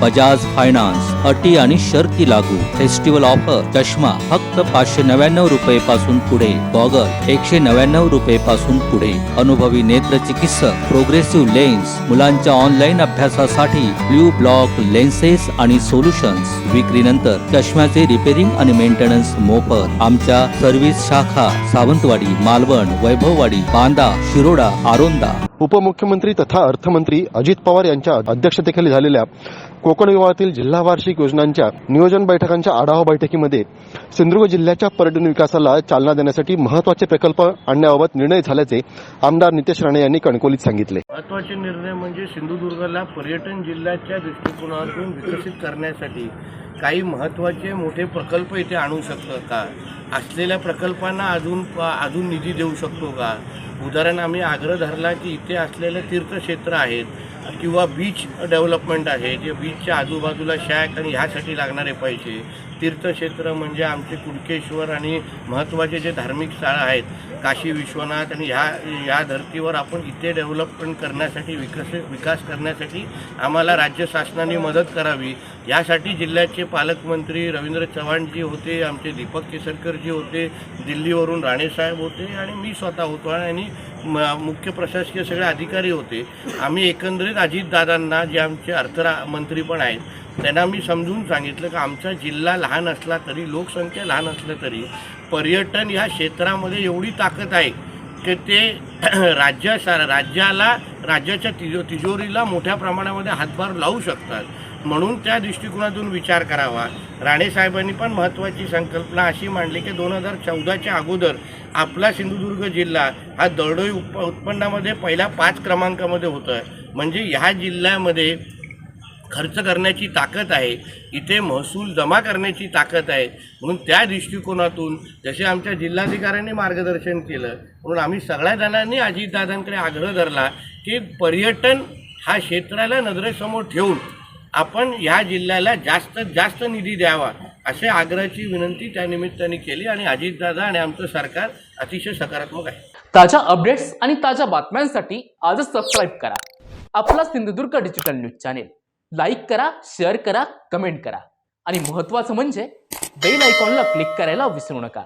Bajaj finance अटी आणि शर्ती लागू. फेस्टिवल ऑफर चष्मा फक्त पाचशे नव्याण्णव रुपये पासून पुढे. गॉगल एकशे नव्याण्णव रुपये पासून पुढे. अनुभवी नेत्र चिकित्सक प्रोग्रेसिव्ह लेन्स मुलांच्या ऑनलाईन अभ्यासासाठी ब्ल्यू ब्लॉक लेन्सेस आणि सोल्युशन्स. विक्रीनंतर चष्म्याचे रिपेरिंग आणि मेंटेनन्स मोफत. आमच्या सर्व्हिस शाखा सावंतवाडी मालवण वैभववाडी बांदा शिरोडा आरोंदा. उपमुख्यमंत्री तथा अर्थमंत्री अजित पवार यांच्या अध्यक्षतेखाली झालेल्या कोकण विभागातील जिल्हा वार्षिक योजनांच्या नियोजन बैठकांच्या आढावा बैठकीमध्ये सिंधुदुर्ग जिल्ह्याच्या पर्यटन विकासाला चालना देण्यासाठी महत्त्वाचे प्रकल्प आणण्याबाबत निर्णय झाल्याचे आमदार नितेश राणे यांनी कणकोलीत सांगितले. महत्त्वाचे निर्णय म्हणजे सिंधुदुर्गला पर्यटन जिल्ह्याच्या दृष्टिकोनातून विकसित करण्यासाठी काही महत्त्वाचे मोठे प्रकल्प इथे आणू शकतो का? असलेल्या प्रकल्पांना अजून अजून निधी देऊ शकतो का? उदाहरण आम्ही आग्रह धरला की इथे असलेले तीर्थक्षेत्र आहेत किंवा बीच डेव्हलपमेंट आहे जे बीचच्या आजूबाजूला शॅक आणि ह्यासाठी लागणारे पैसे. तीर्थक्षेत्र म्हणजे आमचे कुडकेश्वर आणि महत्त्वाचे जे धार्मिक स्थळं आहेत काशी विश्वनाथ आणि ह्या ह्या धर्तीवर आपण इथे डेव्हलपमेंट करण्यासाठी विकस विकास करण्यासाठी आम्हाला राज्य शासनाने मदत करावी. यासाठी जिल्ह्याचे पालकमंत्री रवींद्र चव्हाणजी होते आमचे दीपक केसरकरजी होते दिल्लीवरून राणेसाहेब होते आणि मी स्वतः होतो आणि म- मुख्य प्रशासकीय सगळे अधिकारी होते. आम्ही एकंदरीत अजितदादांना जे आमचे अर्थरा मंत्री पण आहेत त्यांना मी समजून सांगितलं की आमचा जिल्हा लहान असला तरी लोकसंख्या लहान असलं तरी पर्यटन ह्या क्षेत्रामध्ये एवढी ताकद आहे की ते राज्या राज्याला राज्याच्या तिजो तिजोरीला मोठ्या प्रमाणामध्ये हातभार लावू शकतात. म्हणून त्या दृष्टिकोनातून विचार करावा. राणेसाहेबांनी पण महत्त्वाची संकल्पना अशी मांडली की दोन हजार चौदाच्या अगोदर आपला सिंधुदुर्ग जिल्हा हा दरडोई उप उत्पन्नामध्ये पहिल्या पाच क्रमांकामध्ये होतं म्हणजे ह्या जिल्ह्यामध्ये खर्च करण्याची ताकद आहे. इथे महसूल जमा करण्याची ताकद आहे. म्हणून त्या दृष्टिकोनातून जसे आमच्या जिल्हाधिकाऱ्यांनी मार्गदर्शन केलं म्हणून आम्ही सगळ्या जणांनी अजितदादांकडे आग्रह धरला की पर्यटन हा क्षेत्राला नजरेसमोर ठेवून आपण ह्या जिल्ह्याला जास्तीत जास्त निधी द्यावा. असे आग्रहाची विनंती त्या निमित्ताने केली आणि अजितदादा आणि आमचं सरकार अतिशय सकारात्मक आहे. ताज्या अपडेट्स आणि ताज्या बातम्यांसाठी आजच सबस्क्राईब करा. आपला Sindhudurg digital news channel like करा शेअर करा कमेंट करा. आणि महत्त्वाचं म्हणजे बेल आयकॉनला क्लिक करायला विसरू नका.